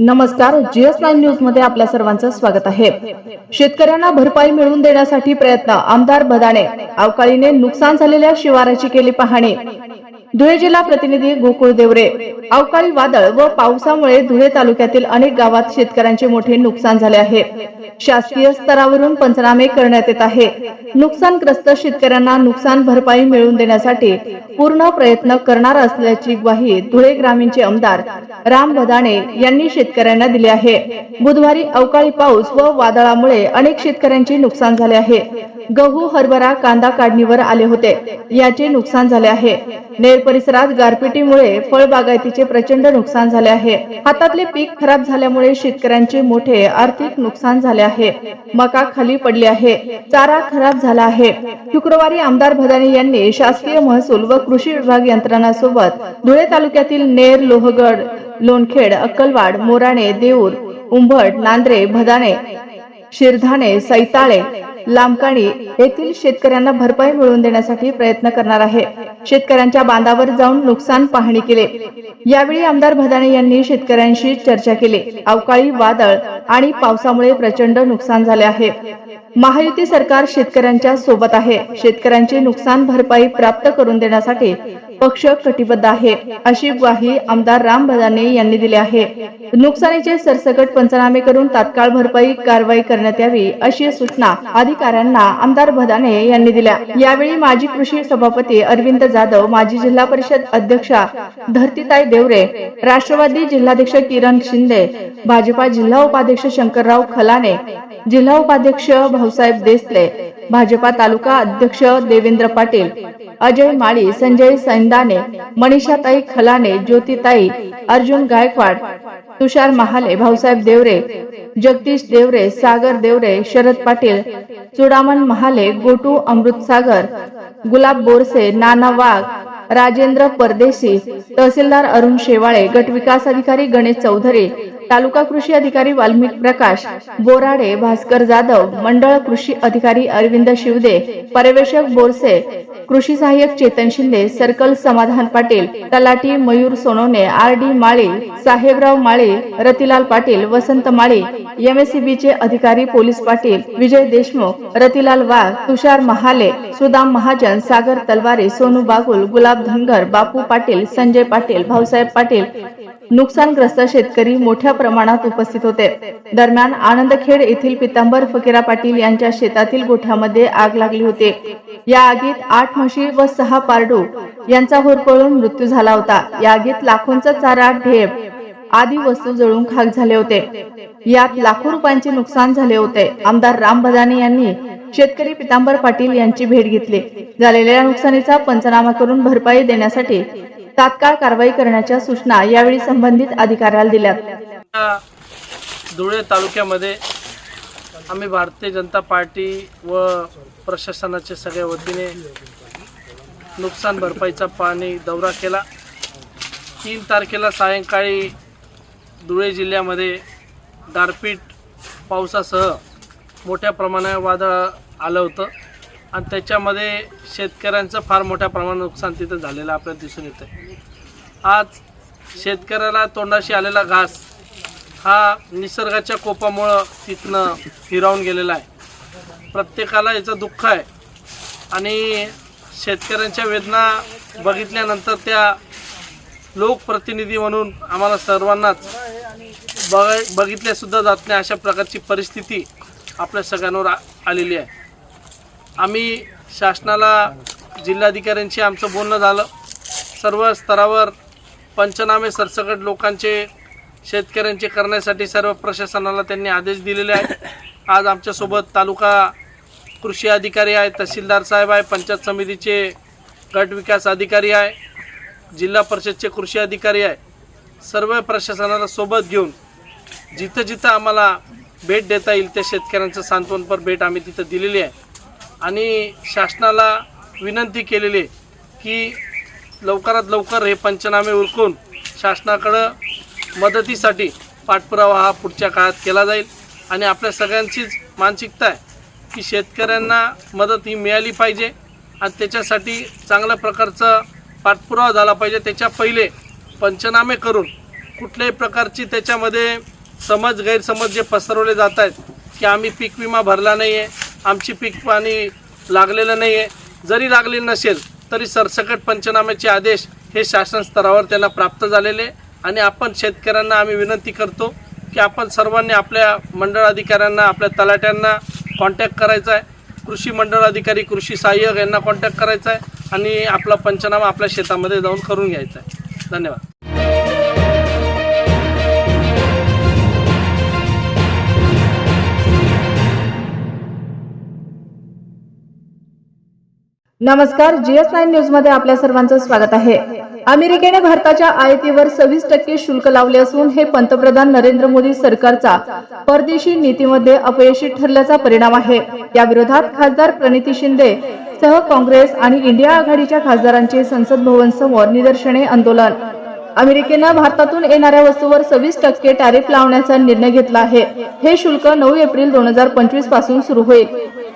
नमस्कार GS nine न्यूजमध्ये आपल्या सर्वांचं स्वागत आहे. शेतकऱ्यांना भरपाई मिळवून देण्यासाठी प्रयत्न आमदार भदाणे अवकाळीने नुकसान झालेल्या शिवाराची केली पाहणी. धुळे जिल्हा प्रतिनिधी गोकुळ देवरे. अवकाळी वादळ व पावसामुळे धुळे तालुक्यातील अनेक गावात शेतकऱ्यांचे मोठे नुकसान झाले आहे. शासकीय स्तरावरून पंचनामे करण्यात येत आहे. नुकसानग्रस्त शेतकऱ्यांना नुकसान भरपाई मिळवून देण्यासाठी पूर्ण प्रयत्न करणार असल्याची ग्वाही धुळे ग्रामीणचे आमदार राम भदाणे यांनी शेतकऱ्यांना दिली आहे. बुधवारी अवकाळी पाऊस व वादळामुळे अनेक शेतकऱ्यांचे नुकसान झाले आहे. गहू हरभरा कांदा काढणीवर आले होते. याचे नुकसान झाले आहे. नेर परिसरात गारपिटीमुळे फळबागायतीचे प्रचंड नुकसान झाले आहे. हातातले पीक खराब झाल्यामुळे शेतकऱ्यांचे मोठे आर्थिक नुकसान झाले आहे. मका खाली पडली आहे. चारा खराब झाला आहे. शुक्रवारी आमदार भदाने यांनी शासकीय महसूल व कृषी विभाग यंत्रणासोबत धुळे तालुक्यातील नेर लोहगड लोणखेड अक्कलवाड मोराणे देऊर उंभट नांद्रे भदाणे शिरधाणे सैताळे लांबकाणी येथील शेतकऱ्यांना भरपाई मिळवून देण्यासाठी प्रयत्न करणार आहे. शेतकऱ्यांच्या बांधावर जाऊन नुकसान पाहणी केले. यावेळी आमदार भदाणे यांनी शेतकऱ्यांशी चर्चा केली. अवकाळी वादळ आणि पावसामुळे प्रचंड नुकसान झाले आहे. महायुती सरकार शेतकऱ्यांच्या सोबत आहे. शेतकऱ्यांची नुकसान भरपाई प्राप्त करून देण्यासाठी पक्ष कटिबद्ध आहे. अशी ग्वाही आमदार राम भदाने यांनी दिली आहे. नुकसानीचे सरसकट पंचनामे करून तात्काळ भरपाई कारवाई करण्यात यावी अशी सूचना अधिकाऱ्यांना आमदार भदाने यांनी दिल्या. यावेळी माजी कृषी सभापती अरविंद जाधव माजी जिल्हा परिषद अध्यक्षा धरतीताई देवरे राष्ट्रवादी जिल्हाध्यक्ष किरण शिंदे भाजपा जिल्हा उपाध्यक्ष शंकरराव खलाने जिल्हा उपाध्यक्ष भाऊसाहेब देसले भाजपा तालुका अध्यक्ष देवेंद्र पाटील अजय माळी संजय सैंदाने मनीषाताई खलाने ज्योतिताई अर्जुन गायकवाड तुषार महाले भाऊसाहेब देवरे जगदीश देवरे सागर देवरे शरद पाटील चुडामन महाले गोटू अमृतसागर गुलाब बोरसे नाना वाघ राजेंद्र परदेशी तहसीलदार अरुण शेवाळे गट विकास अधिकारी गणेश चौधरी तालुका कृषी अधिकारी वाल्मिक प्रकाश बोराडे भास्कर जाधव मंडळ कृषी अधिकारी अरविंद शिवदे पर्यवेक्षक बोरसे कृषी सहाय्यक Chetan Shinde circle Samadhan Patil talathi Mayur Sonawane R D Mali Sahebrao Mali Ratilal Patil Vasant Mali M S C B चे अधिकारी पोलीस पाटील विजय देशमुख रतिलाल वाघ तुषार महाले सुदाम महाजन सागर तलवारे सोनू बागुल गुलाब धनगर बापू पाटील संजय पाटील भाऊसाहेब पाटील नुकसानग्रस्त शेतकरी मोठ्या प्रमाणात उपस्थित होते. दरम्यान आनंदखेड येथील पितांबर फकीरा पाटील यांच्या शेतातील गोठ्यामध्ये आग लागली होती. या आगीत आठ म्हशी व सहा पारडू यांचा होरपळून मृत्यू झाला होता. या आगीत लाखोंचा चारा ढेप आदी वस्तू जळून खाक झाले होते. यात लाखो रुपयांचे नुकसान झाले होते. आमदार राम बदाने यांनी शेतकरी पितांबर पाटील यांची भेट घेतली. झालेल्या नुकसानीचा पंचनामा करून भरपाई देण्यासाठी तात्काळ कारवाई करण्याच्या सूचना यावेळी संबंधित अधिकाऱ्याला दिल्या. धुळे तालुक्यामध्ये आम्ही भारतीय जनता पार्टी व प्रशासनाच्या सगळ्या वतीने नुकसान भरपाईचा पाणी दौरा केला. तीन तारखेला सायंकाळी धुळे जिल्ह्यामध्ये गारपीट पावसासह मोठ्या प्रमाणावर वादळ आलं होतं. आणि त्याच्यामध्ये शेतकऱ्यांचं फार मोठ्या प्रमाणात नुकसान तिथं झालेलं आपल्याला दिसून येतं आज शेतकऱ्याला तोंडाशी आलेला घास हा निसर्गाच्या कोपामुळं तिथनं फिरावून गेलेला आहे. प्रत्येकाला याचं दुःख आहे. आणि शेतकऱ्यांच्या वेदना बघितल्यानंतर त्या लोकप्रतिनिधी म्हणून आम्हाला सर्वांनाच बघ बघितल्यासुद्धा जात नाही अशा प्रकारची परिस्थिती आपल्या सगळ्यांवर आलेली आहे. आम्ही शासनाला जिल्हाधिकाऱ्यांशी आमचं बोलणं झालं. सर्व स्तरावर पंचनामे सरसकट लोकांचे शेतकऱ्यांचे करण्यासाठी सर्व प्रशासनाला त्यांनी आदेश दिलेले आहेत. आज आमच्यासोबत तालुका कृषी अधिकारी आहे तहसीलदार साहेब आहे पंचायत समितीचे गट विकास अधिकारी आहे जिल्हा परिषदचे कृषी अधिकारी आहे सर्व प्रशासनाला सोबत घेऊन जिथं जिथं आम्हाला भेट देता येईल त्या शेतकऱ्यांचं सांत्वनपर भेट आम्ही तिथं दिलेली आहे. आणि शासनाला विनंती केलेली आहे की लवकरात लवकर हे पंचनामे उरकून शासनाकडं मदतीसाठी पाठपुरावा हा पुढच्या काळात केला जाईल. आणि आपल्या सगळ्यांचीच मानसिकता आहे की शेतकऱ्यांना मदत ही मिळाली पाहिजे आणि त्याच्यासाठी चांगल्या प्रकारचं पाठपुरावा झाला पाहिजे. त्याच्या पहिले पंचनामे करून कुठल्याही प्रकारची त्याच्यामध्ये समज गैरसमज जे पसरवले जात आहेत की आम्ही पीक विमा भरला नाही आहे आमची पीक पाणी लागलेलं नाही आहे जरी लागले नसेल तरी सरसकट पंचनाम्याचे आदेश हे शासन स्तरावर त्यांना प्राप्त झालेले आहे. आणि आपण शेतकऱ्यांना आम्ही विनंती करतो की आपण सर्वांनी आपल्या मंडळ अधिकाऱ्यांना आपल्या तलाट्यांना कॉन्टॅक्ट करायचा आहे. कृषी मंडळ अधिकारी कृषी सहाय्यक यांना कॉन्टॅक्ट करायचा आहे. आणि आपला पंचनामा आपल्या शेतामध्ये जाऊन करून घ्यायचा आहे. धन्यवाद. नमस्कार जीएस नाईन न्यूजमध्ये आपल्या सर्वांचं स्वागत आहे. अमेरिकेने भारताच्या आयातीवर सव्वीस टक्के शुल्क लावले असून हे पंतप्रधान नरेंद्र मोदी सरकारचा परदेशी नीतीमध्ये अपयशी ठरल्याचा परिणाम आहे. या विरोधात खासदार प्रणिती शिंदे सह काँग्रेस आणि इंडिया आघाडीच्या खासदारांचे संसद भवन समोर निदर्शने आंदोलन. अमेरिकेनं भारतातून येणाऱ्या वस्तूवर सव्वीस टक्के टॅरिफ लावण्याचा निर्णय घेतला आहे. हे शुल्क नऊ एप्रिल दोन हजार पंचवीसपासून सुरू होईल.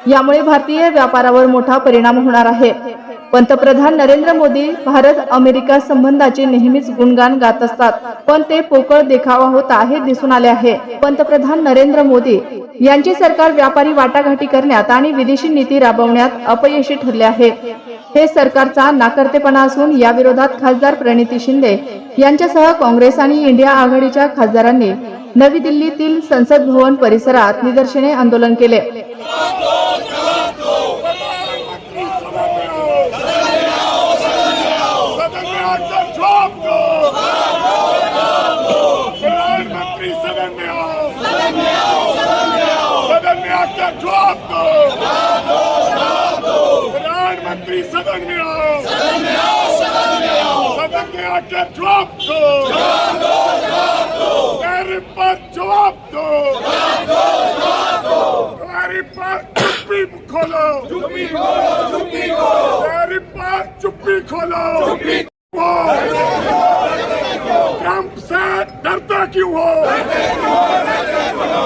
यामुळे भारतीय व्यापारावर मोठा परिणाम होणार आहे. पंतप्रधान नरेंद्र मोदी भारत अमेरिका संबंधाचे नेहमीच गुणगान गात असतात. पण ते पोकळ देखावा होता हे दिसून आले आहे. पंतप्रधान नरेंद्र मोदी यांचे सरकार व्यापारी वाटाघाटी करण्यात आणि विदेशी नीती राबवण्यात अपयशी ठरले आहे. हे सरकारचा नाकर्तेपणा असून या विरोधात खासदार प्रणिती शिंदे यांच्यासह काँग्रेस आणि इंडिया आघाडीच्या खासदारांनी नवी दिल्लीतील संसद भवन परिसरात निदर्शने आंदोलन केले सदन में आकर जवाब दो प्रधानमंत्री सदन में आओ का में आकर जवाब दो प्रधानमंत्री सदन में आओ सदन में आकर जवाब दो. मेरे पर जवाब दो तुम्हारी पास चुप्पी खोलो. चुप्पी खोलो चुप्पी खोलो. मेरी पास चुप्पी खोलो चुप्पी ट्रंप से डरता क्यों हो?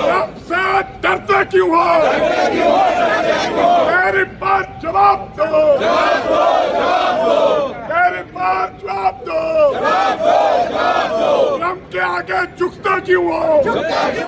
ट्रंप से डरता क्यों हो मेरे पर जवाब दो मेरे पर जवाब दो ट्रंप के आगे झुकता क्यों हो